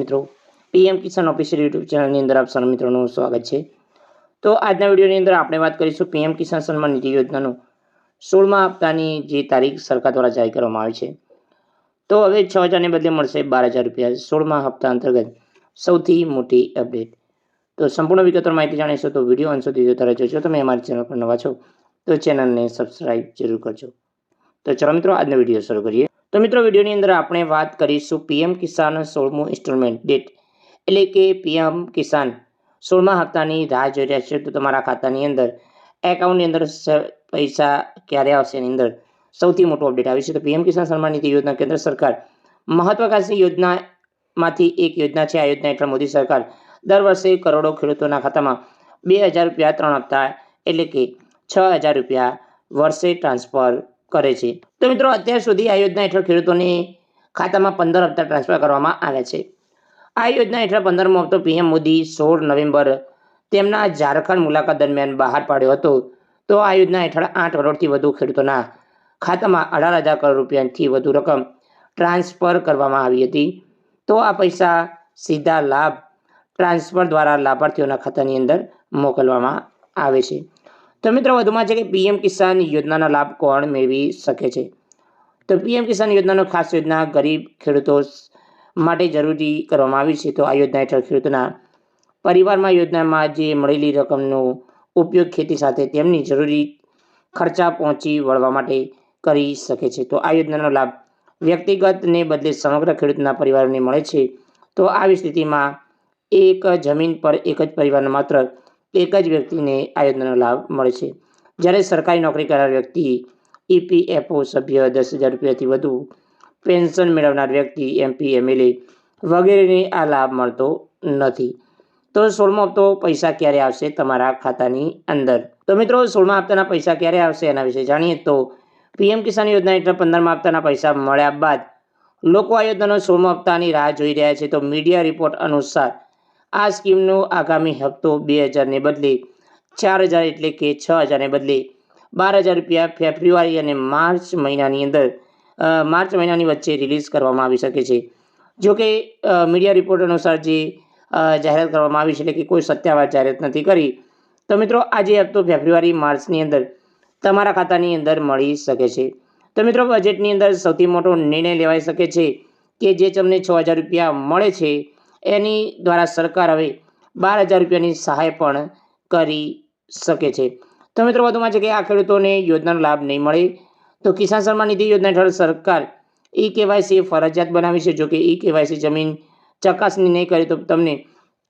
મિત્રો. પીએમ કિસાન official YouTube ચેનલની અંદર આપ સર મિત્રોનું સ્વાગત છે. તો આજના વિડીયોની અંદર આપણે વાત કરીશું પીએમ કિસાન સન્માન નિધિ યોજનાનું સોળમા હપ્તાની જે તારીખ સરકાર દ્વારા જાહેર કરવામાં આવી છે. તો હવે છ હજારને બદલે મળશે બાર હજાર રૂપિયા. સોળમા હપ્તા અંતર્ગત સૌથી મોટી અપડેટ. તો સંપૂર્ણ વિગતવાર માહિતી જાણીશો. તો વીડિયો અંશ સુધી જોતા રહેજો. જો તમે અમારી ચેનલ પર નવા છો, તો ચેનલને સબસ્ક્રાઇબ જરૂર કરજો. તો ચલો મિત્રો, આજનો વીડિયો શરૂ કરીએ. તો મિત્રો, વિડીયોની અંદર આપણે વાત કરીશું પીએમ કિસાન સોળમું ઇન્સ્ટોલમેન્ટ ડેટ. એટલે કે પીએમ કિસાન સોળમા હપ્તાની રાહ જોઈ રહ્યા છે. તો તમારા ખાતાની અંદર, એકાઉન્ટની અંદર પૈસા ક્યારે આવશે એની અંદર સૌથી મોટો અપડેટ આવી છે. તો પીએમ કિસાન સન્માન નિધિ યોજના કેન્દ્ર સરકાર મહત્વાકાંક્ષી યોજનામાંથી એક યોજના છે. આ યોજના હેઠળ મોદી સરકાર દર વર્ષે કરોડો ખેડૂતોના ખાતામાં બે હજાર રૂપિયા ત્રણ હપ્તા એટલે કે છ હજાર રૂપિયા વર્ષે ટ્રાન્સફર કરે છે. તો મિત્રો, અત્યાર સુધી આ યોજના હેઠળ ખેડૂતોની ખાતામાં પંદર હપ્તા ટ્રાન્સફર કરવામાં આવ્યા છે. આ યોજના હેઠળ પંદરમો હપ્તો પીએમ મોદી સોળ નવેમ્બર તેમના ઝારખંડ મુલાકાત દરમિયાન બહાર પાડ્યો હતો. તો આ યોજના હેઠળ આઠ કરોડથી વધુ ખેડૂતોના ખાતામાં અઢાર હજાર કરોડ રૂપિયાથી વધુ રકમ ટ્રાન્સફર કરવામાં આવી હતી. તો આ પૈસા સીધા લાભ ટ્રાન્સફર દ્વારા લાભાર્થીઓના ખાતાની અંદર મોકલવામાં આવે છે. તો મિત્રો વધુમાં છે કે પીએમ કિસાન યોજનાનો લાભ કોણ મેળવી શકે છે? તો પીએમ કિસાન યોજનાનો ખાસ યોજના ગરીબ ખેડૂતો માટે જરૂરી કરવામાં આવી છે. તો આ યોજના હેઠળ ખેડૂતોના પરિવારમાં યોજનામાં જે મળેલી રકમનો ઉપયોગ ખેતી સાથે તેમની જરૂરી ખર્ચા પહોંચી વળવા માટે કરી શકે છે. તો આ યોજનાનો લાભ વ્યક્તિગતને બદલે સમગ્ર ખેડૂતના પરિવારને મળે છે. તો આવી સ્થિતિમાં એક જમીન પર એક જ પરિવારને માત્ર એક જ વ્યક્તિને આ યોજનાનો લાભ મળે છે. જ્યારે સરકારી નોકરી કરનાર વ્યક્તિ ઈપીએફઓ સભ્ય દસ હજાર રૂપિયાથી વધુ, પેન્શન મેળવનાર વ્યક્તિ એમપી એમએલએ વગેરેને આ લાભ મળતો નથી. તો સોળમો હપ્તો પૈસા ક્યારે આવશે તમારા ખાતાની અંદર? તો મિત્રો, સોળમા હપ્તાના પૈસા ક્યારે આવશે એના વિશે જાણીએ તો પીએમ કિસાન યોજના હેઠળ પંદરમા હપ્તાના પૈસા મળ્યા બાદ લોકો આ યોજનાનો સોળમો હપ્તાની રાહ જોઈ રહ્યા છે. તો મીડિયા રિપોર્ટ અનુસાર આ સ્કીમનો આગામી હપ્તો બે હજારને બદલે ચાર હજાર એટલે કે છ હજારને બદલે બાર હજાર રૂપિયા ફેબ્રુઆરી અને માર્ચ મહિનાની અંદર માર્ચ મહિનાની વચ્ચે રિલીઝ કરવામાં આવી શકે છે. જો કે મીડિયા રિપોર્ટ અનુસાર જે જાહેરાત કરવામાં આવી છે એટલે કે કોઈ સત્યાવાર જાહેરાત નથી કરી, તો મિત્રો આજે હપ્તો ફેબ્રુઆરી માર્ચની અંદર તમારા ખાતાની અંદર મળી શકે છે. તો મિત્રો બજેટની અંદર સૌથી મોટો નિર્ણય લેવાઈ શકે છે કે જે તમને છ હજાર રૂપિયા મળે છે એની દ્વારા સરકાર હવે બાર હજાર રૂપિયાની સહાય પણ કરી શકે છે. તો મિત્રો, વધુમાં છે કે આ ખેડૂતોને યોજનાનો લાભ નહીં મળે, તો કિસાન સન્માન નિધિ યોજના હેઠળ સરકાર ઈ કેવાયસી ફરજિયાત બનાવી છે. જોકે ઈ કેવાયસી જમીન ચકાસણી નહીં કરે તો તમને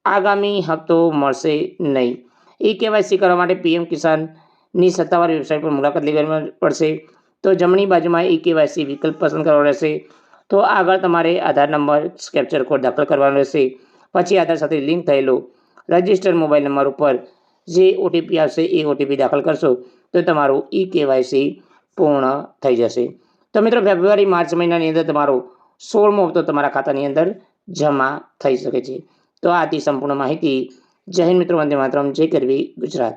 આગામી હપ્તો મળશે નહીં. ઈ કેવાયસી કરવા માટે પીએમ કિસાનની સત્તાવાર વેબસાઇટ પર મુલાકાત લેવી પડશે. તો જમણી બાજુમાં ઈ કેવાયસી વિકલ્પ પસંદ કરવા રહેશે. તો આગળ તમારે આધાર નંબર કેપ્ચર કોડ દાખલ કરવાનો રહેશે. પછી આધાર સાથે લિંક થયેલો રજિસ્ટર્ડ મોબાઈલ નંબર ઉપર જે ઓટીપી આવશે એ ઓટીપી દાખલ કરશો, તો તમારું ઈ કેવાયસી પૂર્ણ થઈ જશે. તો મિત્રો ફેબ્રુઆરી માર્ચ મહિનાની અંદર તમારો સોળમો હપ્તો તમારા ખાતાની અંદર જમા થઈ શકે છે. તો આથી સંપૂર્ણ માહિતી. જય હિન્દ મિત્રો, વંદે માતરમ. જય કરવી ગુજરાત.